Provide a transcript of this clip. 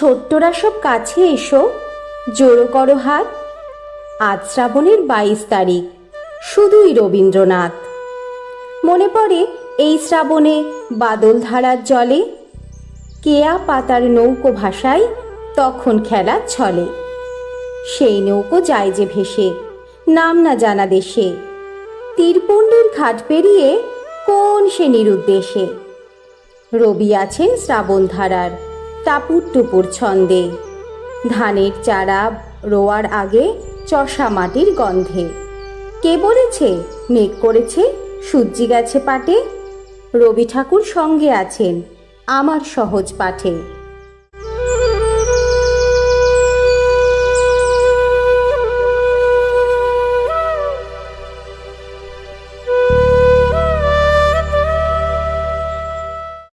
ছোট্টরা সব কাছে এসো। জোড়ো করো হাত। আজ শ্রাবণের বাইশ তারিখ। শুধুই রবীন্দ্রনাথ। মনে পড়ে এই শ্রাবণে বাদল ধারার জলে। কেয়া পাতার নৌকো ভাষায় তখন খেলা ছলে। সেই নৌকো যায় যে ভেসে, নাম না জানা দেশে। তীরপুণ্ডির ঘাট পেরিয়ে কোন সে নিরুদ্দেশে। রবি আছেন শ্রাবণ ধারার। টাপুর টুপুর ছন্দে। ধানের চারা রোয়ার আগে চষা মাটির গন্ধে। কে বলেছে, মেঘ করেছে, সূর্যি গেছে পাটে? রবি ঠাকুর সঙ্গে আছেন আমার সহজ পাঠে।